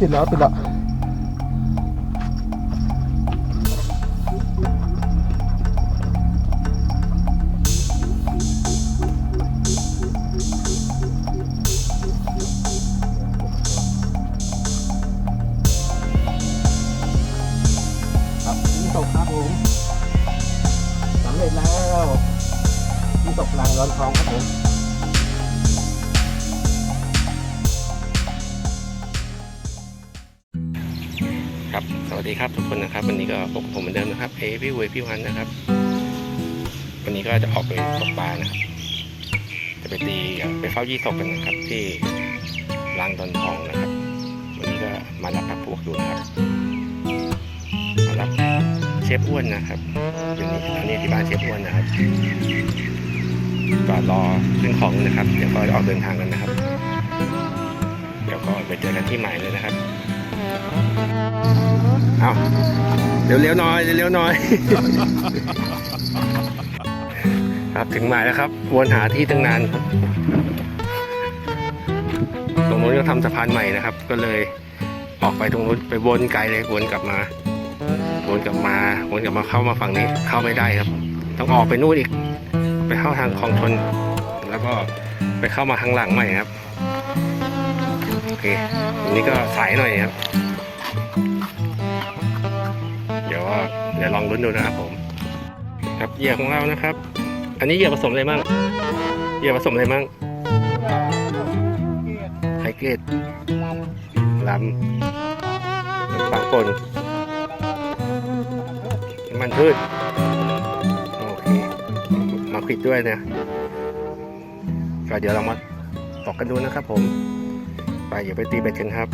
ติดแล้วติดแล้ว ครับ สวัสดีครับทุกคนนะครับ วันนี้ก็พบผมเหมือนเดิมนะครับเอพี่เวยพี่วันนะครับ วันนี้ก็จะออกไปตกปลานะครับ จะไปตีไปเฝ้ายี่สกกันนะครับ ที่ลางดอนทองนะครับ วันนี้ก็มารับพักพวกอยู่นะครับมารับเชฟอ้วนนะครับวันนี้อันนี้ที่บ้านเชฟอ้วนนะครับก็รอขึ้นของนะครับ เดี๋ยวก็ออกเดินทางกันนะครับ เดี๋ยวก็ไปเจอกันที่ใหมายเลยนะครับ เอาเร็วๆหน่อยเร็วๆหน่อย ครับถึงหมายแล้วครับวนหาที่ตั้งนานตรงนู้นก็ทำสะพานใหม่นะครับ ก็เลยออกไปตรงนู้นไปวนไกลเลยวนกลับมา วนกลับมาวนกลับมาเข้ามาฝั่งนี้เข้าไม่ได้ครับ ต้องออกไปนู่นอีก ไปเข้าทางคลองชน แล้วก็ไปเข้ามาทางหลังใหม่ครับ เคตรงนี้ก็สายหน่อยครับ เดี๋ยวว่าเดี๋ยวลองลุ้นดูนะครับผม ครับเหยื่อของเรานะครับ อันนี้เหยื่อผสมอะไรมั่งเหยื่อผสมอะไรมั่งไข่เกตลำน้ำปลาป่นน้ำมันพืชโอเคมาควิดด้วยนะก็เดี๋ยวเรามาตอกกันดูนะครับผม เดี๋ยวไปตีเบ็ดกันครับ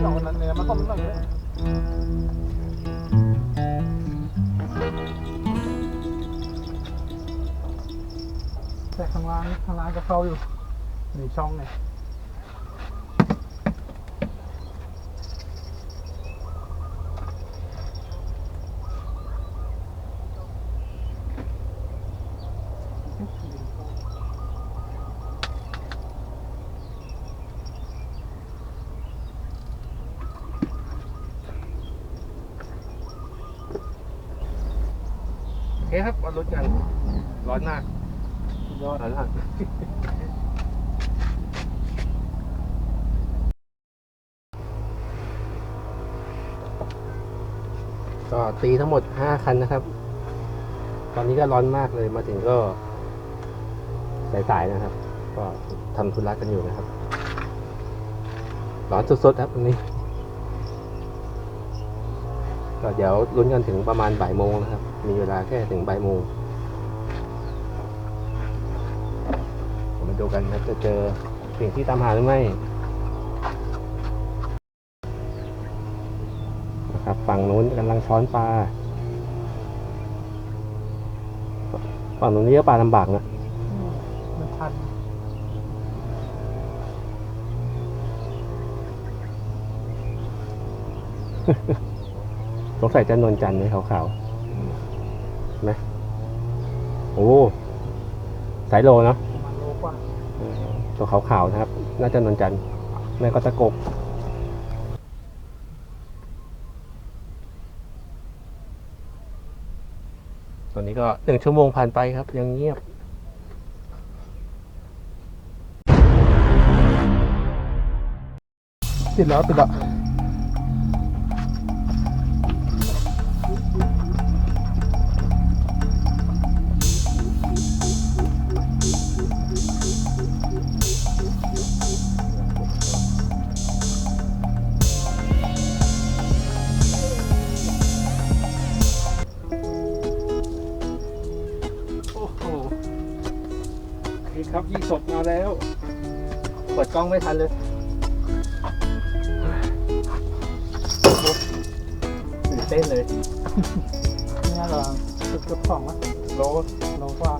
เอนนั้นเนี่ยมาต้มหน่อยเลยแต่ข้างล่างข้างล่างก็เข้าอยู่ในช่องเนี่ย เคครับมาลุ้นกันร้อนมากยอดร้อนมากก็ตีทั้งหมด 5 คันนะครับ ตอนนี้ก็ร้อนมากเลยมาถึงก็สายๆนะครับ ก็ทำธุระกันอยู่นะครับ ร้อนสุดๆครับวันนี้ ก็เดี๋ยวลุ้นกันถึงประมาณบ่ายโมงนะครับ มีเวลาแค่ถึงบ่ายโมงผมมาดูกันนะจะเจอสิ่งที่ตามหาหรือไม่นะครับฝั่งนู้นกำลังช้อนปลาฝั่งนู้นนี่ก็ปลาลำบากนะมันทัน สงสัยจะนวลจันทร์ไหมขาวๆเห็นไหมโอ้สายโลเนาะประมาณโลกว่าตัวขาวๆนะครับ น่าจะนวลจันทร์ไม่ก็ตะกบตอนนี้ก็หนึ่งชั่วโมงผ่านไปครับ ยังเงียบติดแล้วติดแล้ว แล้วเปิดกล้องไม่ทันเลยตื่นเต้นเลยนี่เราจุดเกือบสองแล้วโลโลกว่า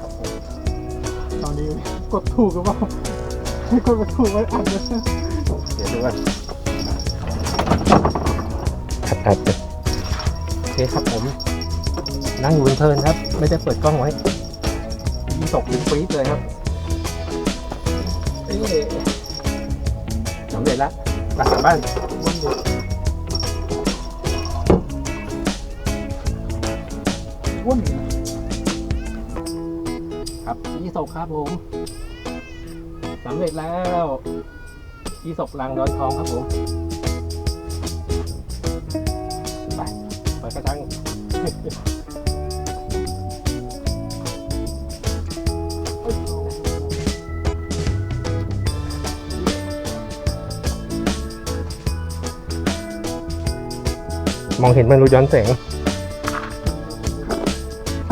ครับผมตอนนี้กดถูกหรือเปล่าให้คนมาถูกไว้อันเลยเดี๋ยวดูก่อนอัดอัดๆโอเคครับผม นั่งอยู่เพลินครับ ไม่ได้เปิดกล้องไว้ยี่ตกยิงปี๊ดเลยครับสำเร็จแล้วกลับบ้านอ้วนครับยี่ศกครับผมสำเร็จแล้วยี่ศกลังดอนทองครับผมไปไปกระชัง มองเห็นมันรู้ย้อนแสง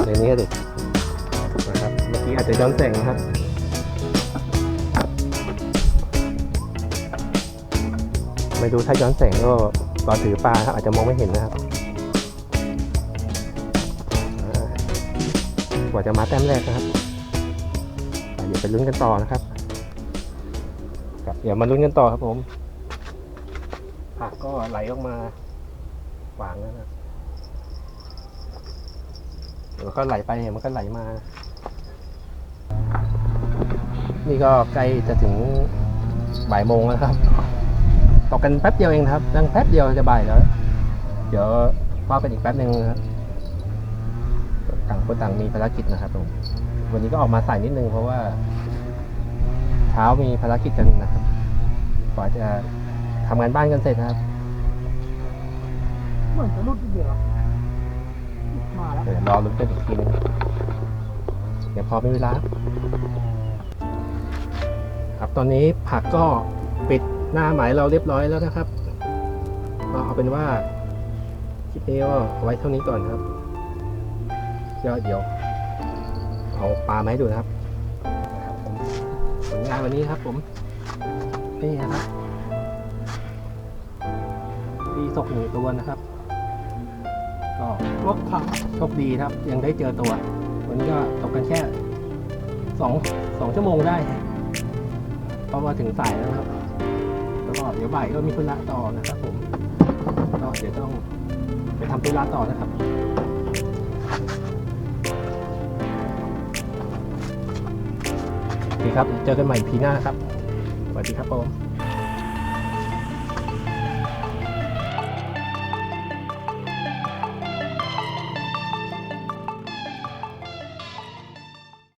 ในนี้ก็ดินะครับ เมื่อกี้อาจจะย้อนแสงนะครับไม่ดูถ้าย้อนแสงก็ตอนถือปลาครับอาจจะมองไม่เห็นนะครับอ่ากว่าจะมาแต้มแรกนะครับอะเดี๋ยวไปลุ้นกันต่อนะครับครับเดี๋ยวมาลุ้นกันต่อครับผมผักก็ไหลออกมา ขวางแล้วนะเดี๋ยวก็ไหลไปเดี๋ยมันก็ไหลมา นี่ก็ใกล้จะถึงบ่ายโมงแล้วครับตกกันแป๊บเดียวเองครับนั่งแป๊บเดียวจะบ่ายแล้ว เดี๋ยวว่ากันอีกแป๊บหนึ่งนะครับต่างคนต่างมีภารกิจนะครับผมวันนี้ก็ออกมาสายนิดนึงเพราะว่า เช้ามีภารกิจกันนะครับกว่าจะทำงานบ้านกันเสร็จนะครับ เหมือนจะรุดเดียวมาแล้วเดี๋ยวรอลุ้นกันอีกทีนึงเดี๋ยวพอมีเวลา ครับตอนนี้ผักก็ปิดหน้าหมายเราเรียบร้อยแล้วนะครับก็เอาเป็นว่าคลิปนี้ก็เอาไว้เท่านี้ก่อนครับก็เดี๋ยวเอาปลามาให้ดูนะครับผมผลงานวันนี้ครับ ผมนี่นะครับปีศกหนึ่งตัวนะครับ ก็รถถังโชคดีครับ ยังได้เจอตัววันนี้ก็ตกกันแค่สองสองชั่วโมงได้เพราะว่าถึงสายแล้วครับ แล้วก็เดี๋ยวบ่ายก็มีธุระต่อนะครับผมก็เดี๋ยวต้องไปทำธุระต่อนะครับโอเคครับ เจอกันใหม่พีหน้านะครับ สวัสดีครับผม